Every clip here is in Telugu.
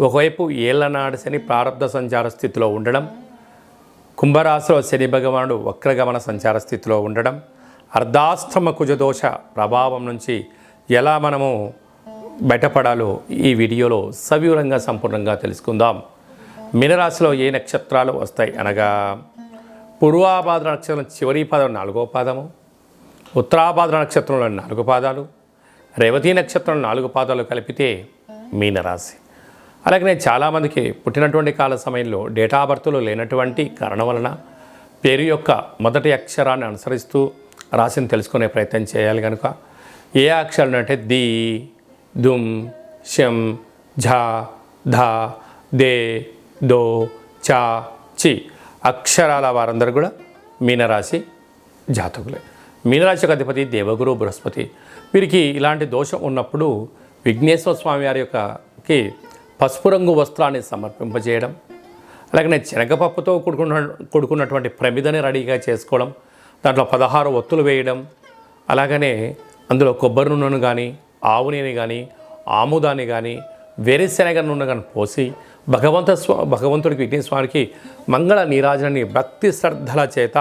ఒకవైపు ఏళ్ళనాడు శని ప్రారంభ సంచార స్థితిలో ఉండడం కుంభరాశిలో శని భగవానుడు వక్రగమన సంచార స్థితిలో ఉండడం అర్ధాష్టమ కుజదోష ప్రభావం నుంచి ఎలా మనము బయటపడాలో ఈ వీడియోలో సవివరంగా సంపూర్ణంగా తెలుసుకుందాం. మీనరాశిలో ఏ నక్షత్రాలు వస్తాయి అనగా పూర్వాభాద్ర నక్షత్రం చివరి పాదం నాలుగో పాదము ఉత్తరాభాద్ర నక్షత్రంలో నాలుగు పాదాలు రేవతి నక్షత్రం నాలుగు పాదాలు కలిపితే మీనరాశి. అలాగనే చాలామందికి పుట్టినటువంటి కాల సమయంలో డేటా బర్త్లు లేనటువంటి కారణం వలన పేరు యొక్క మొదటి అక్షరాన్ని అనుసరిస్తూ రాశిని తెలుసుకునే ప్రయత్నం చేయాలి కనుక ఏ అక్షరాలు అంటే ది దుమ్ శం ఝ ధ దే దో చా చి అక్షరాల వారందరూ కూడా మీనరాశి జాతకులే. మీనరాశికి అధిపతి దేవగురు బృహస్పతి. వీరికి ఇలాంటి దోషం ఉన్నప్పుడు విఘ్నేశ్వర స్వామి వారి యొక్కకి పసుపు రంగు వస్త్రాన్ని సమర్పింపజేయడం అలాగనే శనగపప్పుతో కొడుకున్న కొడుకున్నటువంటి ప్రమిదని రెడీగా చేసుకోవడం దాంట్లో పదహారు ఒత్తులు వేయడం అలాగనే అందులో కొబ్బరి నూనెను కానీ ఆవు నూనె కానీ ఆముదాన్ని కానీ వేరుశెనగ నూనె కానీ పోసి భగవంత స్వ భగవంతుడికి విఘ్నేశ్వరికి మంగళ నీరాజనని భక్తి శ్రద్ధల చేత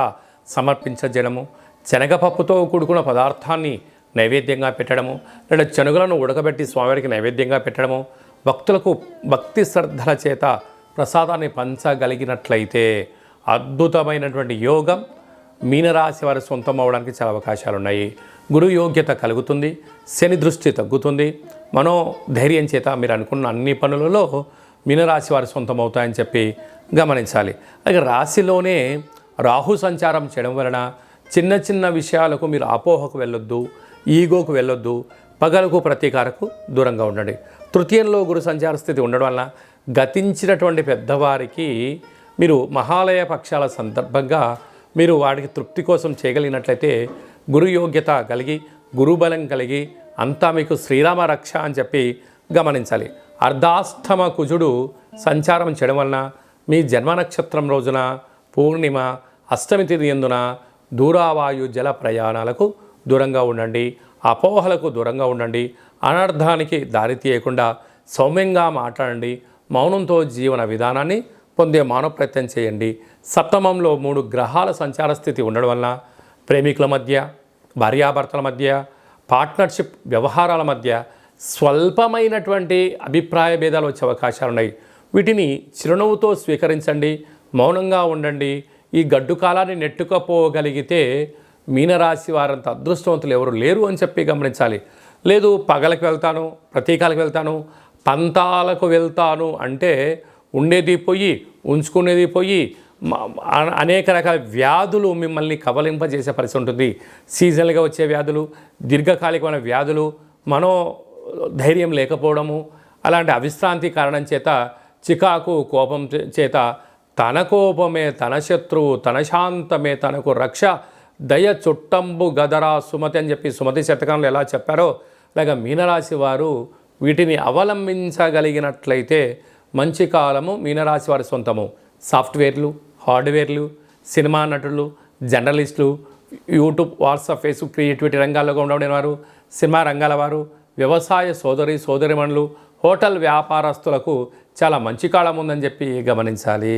సమర్పించజడము శనగపప్పుతో కూడుకున్న పదార్థాన్ని నైవేద్యంగా పెట్టడము లేదా శనుగులను ఉడకబెట్టి స్వామివారికి నైవేద్యంగా పెట్టడము భక్తులకు భక్తి శ్రద్ధల చేత ప్రసాదాన్ని పంచగలిగినట్లయితే అద్భుతమైనటువంటి యోగం మీనరాశి వారి సొంతం అవడానికి చాలా అవకాశాలు ఉన్నాయి గురు యోగ్యత కలుగుతుంది శని దృష్టి తగ్గుతుంది. మనో ధైర్యం చేత మీరు అనుకున్న అన్ని పనులలో మీనరాశి వారి సొంతం అవుతాయని చెప్పి గమనించాలి. అలాగే రాశిలోనే రాహు సంచారం చేయడం వలన చిన్న చిన్న విషయాలకు మీరు అపోహకు వెళ్ళొద్దు ఈగోకు వెళ్ళొద్దు పగలకు ప్రతీకారకు దూరంగా ఉండండి. తృతీయంలో గురు సంచార స్థితి ఉండడం వలన గతించినటువంటి పెద్దవారికి మీరు మహాలయ పక్షాల సందర్భంగా మీరు వాడికి తృప్తి కోసం చేయగలిగినట్లయితే గురు యోగ్యత కలిగి గురుబలం కలిగి అంతా మీకు శ్రీరామ రక్ష అని చెప్పి గమనించాలి. అర్ధాష్టమ కుజుడు సంచారం చేయడం వలన మీ జన్మ నక్షత్రం రోజున పూర్ణిమ అష్టమి తిథి ఎందున దూరావాయు జల ప్రయాణాలకు దూరంగా ఉండండి అపోహలకు దూరంగా ఉండండి అనర్థానికి దారి తీయకుండా సౌమ్యంగా మాట్లాడండి. మౌనంతో జీవన విధానాన్ని పొందే మానవ ప్రయత్నం చేయండి. సప్తమంలో మూడు గ్రహాల సంచార స్థితి ఉండడం వలన ప్రేమికుల మధ్య భార్యాభర్తల మధ్య పార్ట్నర్షిప్ వ్యవహారాల మధ్య స్వల్పమైనటువంటి అభిప్రాయ భేదాలు వచ్చే అవకాశాలు ఉన్నాయి. వీటిని చిరునవ్వుతో స్వీకరించండి. మౌనంగా ఉండండి. ఈ గడ్డు కాలాన్ని నెట్టుకపోగలిగితే మీనరాశి వారంత అదృష్టవంతులు ఎవరు లేరు అని చెప్పి గమనించాలి. లేదు పగలకు వెళ్తాను ప్రతీకాలకు వెళ్తాను పంతాలకు వెళ్తాను అంటే ఉండేది పోయి ఉంచుకునేది పోయి అనేక రకాల వ్యాధులు మిమ్మల్ని కవలింపజేసే పరిస్థితి ఉంటుంది. సీజనల్గా వచ్చే వ్యాధులు దీర్ఘకాలికమైన వ్యాధులు మనో ధైర్యం లేకపోవడము అలాంటి అవిశ్రాంతి కారణం చేత చికాకు కోపం చేత తన కోపమే తన శత్రువు తన శాంతమే తనకు రక్ష దయ చుట్టంబు గదరా సుమతి అని చెప్పి సుమతి శతకంలో ఎలా చెప్పారో లేక మీనరాశి వారు వీటిని అవలంబించగలిగినట్లయితే మంచి కాలము మీనరాశి వారి సొంతము. సాఫ్ట్వేర్లు హార్డ్వేర్లు సినిమా నటులు జర్నలిస్టులు యూట్యూబ్ వాట్సాప్ ఫేస్బుక్ క్రియేటివిటీ రంగాల్లో ఉండబడిన వారు సినిమా రంగాల వారు వ్యవసాయ సోదరి సోదరిమణులు హోటల్ వ్యాపారస్తులకు చాలా మంచి కాలం ఉందని చెప్పి గమనించాలి.